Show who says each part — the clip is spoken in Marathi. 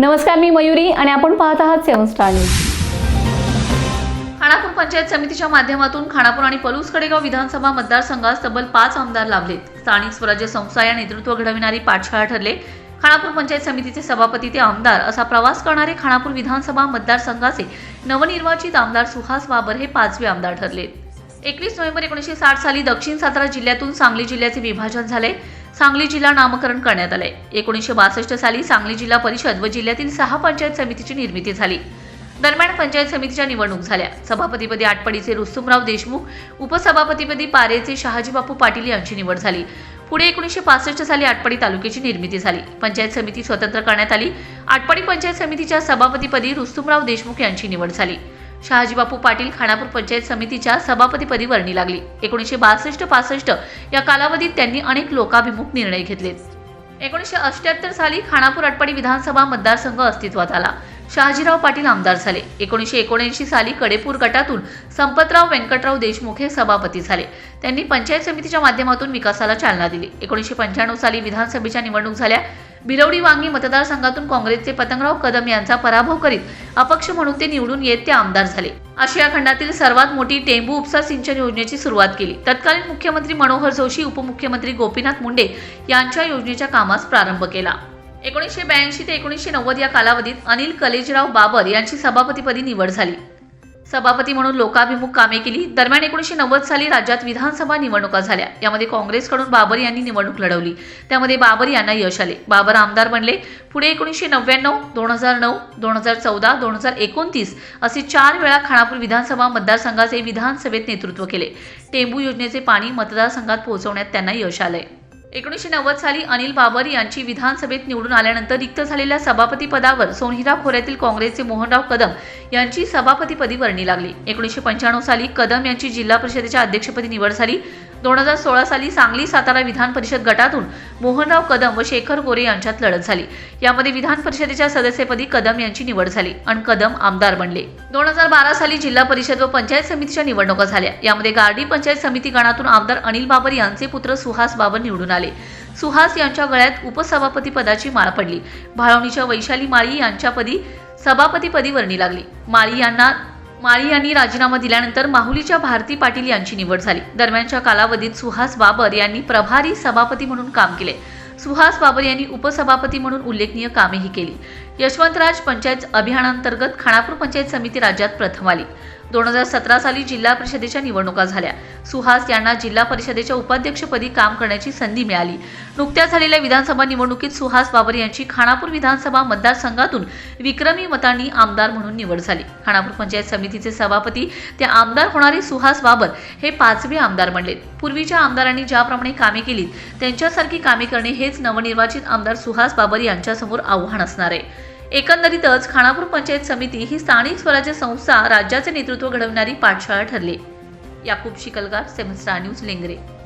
Speaker 1: नमस्कार मी मयुरी आणि आपण पाहत आहात seven star news.
Speaker 2: Khanapur panchayat समितीच्या माध्यमातून खानापूर आणि पलूस कडेगाव विधानसभा मतदारसंघात तब्बल पाच आमदार लाभलेत. स्थानिक स्वराज्य संस्था या नेतृत्व घडविणारी पाठशाळा ठरले. खानापूर पंचायत समितीचे सभापती ते आमदार असा प्रवास करणारे खानापूर विधानसभा मतदारसंघाचे नवनिर्वाचित आमदार सुहास बाबर हे पाचवे आमदार ठरले एकवीस नोव्हेंबर एकोणीसशे साठ साली दक्षिण सातारा जिल्ह्यातून सांगली जिल्ह्याचे विभाजन झाले. सांगली जिल्हा नामकरण करण्यात आले एकोणीसशे बासष्ट साली सांगली जिल्हा परिषद व जिल्ह्यातील सहा पंचायत समितीची निर्मिती झाली. दरम्यान पंचायत समितीच्या निवडणूक झाल्या. सभापतीपदी आटपाडीचे रुस्तुमराव देशमुख उपसभापतीपदी पारेचे शहाजीबापू पाटील यांची निवड झाली. पुढे एकोणीसशे पासष्ट साली आटपाडी तालुक्याची निर्मिती झाली. पंचायत समिती स्वतंत्र करण्यात आली. आटपाडी पंचायत समितीच्या सभापतीपदी रुस्तुमराव देशमुख यांची निवड झाली. शहाजीबापू पाटील खानापूर पंचायत समितीच्या सभापतीपदी वर्णी लागली. एकोणीसशे बासष्ट पासष्ट या कालावधीत त्यांनी अनेक लोकाभिमुख निर्णय घेतले. एकोणीसशे अठ्याहत्तर साली खानापूर अटपाडी विधानसभा मतदारसंघ अस्तित्वात आला. शहाजीराव पाटील आमदार झाले. एकोणीसशे एकोणऐंशी साली कडेपूर गटातून संपतराव व्यंकटराव देशमुख हे सभापती झाले. त्यांनी पंचायत समितीच्या माध्यमातून विकासाला चालना दिली. एकोणीसशे पंच्याण्णव साली विधानसभेच्या निवडणूक झाल्या. भिलवडी वांगी मतदारसंघातून काँग्रेसचे पतंगराव कदम यांचा पराभव करीत अपक्ष म्हणून ते निवडून येत ते आमदार झाले. आशिया खंडातील सर्वात मोठी टेंबू उपसा सिंचन योजनेची सुरुवात केली. तत्कालीन मुख्यमंत्री मनोहर जोशी उपमुख्यमंत्री गोपीनाथ मुंडे यांच्या योजनेच्या कामास प्रारंभ केला. एकोणीसशे ब्याऐंशी ते एकोणीसशे नव्वद या कालावधीत अनिल कलेजराव बाबर यांची सभापतीपदी निवड झाली. सभापती म्हणून लोकाभिमुख कामे केली. दरम्यान एकोणीसशे नव्वद साली राज्यात विधानसभा निवडणुका झाल्या. यामध्ये काँग्रेसकडून बाबर यांनी निवडणूक लढवली. त्यामध्ये बाबर यांना यश आले. बाबर आमदार बनले. पुढे एकोणीसशे नव्याण्णव दोन हजार नऊ दोन हजार चौदा दोन हजार एकोणतीस असे चार वेळा खानापूर विधानसभा मतदारसंघाचे विधानसभेत नेतृत्व केले. टेंबू योजनेचे पाणी मतदारसंघात पोहोचवण्यात त्यांना यश आले एकोणीसशे नव्वद साली अनिल बाबर यांची विधानसभेत निवडून आल्यानंतर रिक्त झालेल्या सभापती पदावर सोनहिरा खोऱ्यातील काँग्रेसचे मोहनराव कदम यांची सभापतीपदी वर्णी लागली. एकोणीसशे पंच्याण्णव साली कदम यांची जिल्हा परिषदेच्या अध्यक्षपदी निवड झाली. दोन हजार सोळा साली सांगली सातारा विधान परिषद गटातून मोहनराव कदम व शेखर गोरे यांच्यात लढत झाली. यामध्ये विधान परिषदेच्या सदस्यपदी कदम यांची निवड झाली आणि कदम आमदार बनले. दोन हजार बारा साली जिल्हा परिषद व पंचायत समितीच्या निवडणुका झाल्या. यामध्ये गार्डी पंचायत समिती गणातून आमदार अनिल बाबर यांचे पुत्र सुहास बाबर निवडून आले. सुहास यांच्या गळ्यात उपसभापती पदाची माळ पडली. भाळवणीच्या वैशाली माळी यांच्यापदी सभापतीपदी वर्णी लागली. माळी यांना माळी यांनी राजीनामा दिल्यानंतर माहुलीच्या भारती पाटील यांची निवड झाली. दरम्यानच्या कालावधीत सुहास बाबर यांनी प्रभारी सभापती म्हणून काम केले. सुहास बाबर यांनी उपसभापती म्हणून उल्लेखनीय कामेही केली. यशवंतराज पंचायत अभियानांतर्गत खानापूर पंचायत समिती राज्यात प्रथम आली. दोन हजार सतरा साली जिल्हा परिषदेच्या निवडणुका झाल्या. सुहास यांना जिल्हा परिषदेच्या उपाध्यक्षपदी काम करण्याची संधी मिळाली. नुकत्याच झालेल्या विधानसभा निवडणुकीत सुहास बाबर यांची खानापूर विधानसभा मतदारसंघातून विक्रमी मतांनी आमदार म्हणून निवड झाली. खानापूर पंचायत समितीचे सभापती ते आमदार होणारे सुहास बाबर हे पाचवे आमदार बनले. पूर्वीच्या आमदारांनी ज्याप्रमाणे कामे केलीत त्यांच्यासारखी कामे करणे हेच नवनिर्वाचित आमदार सुहास बाबर यांच्यासमोर आव्हान असणार आहे. एकंदरीतच खानापूर पंचायत समिती ही स्थानिक स्वराज्य संस्था राज्याचे नेतृत्व घडवणारी पाठशाळा ठरली. Yakub Shikalgar seven star news Lengare.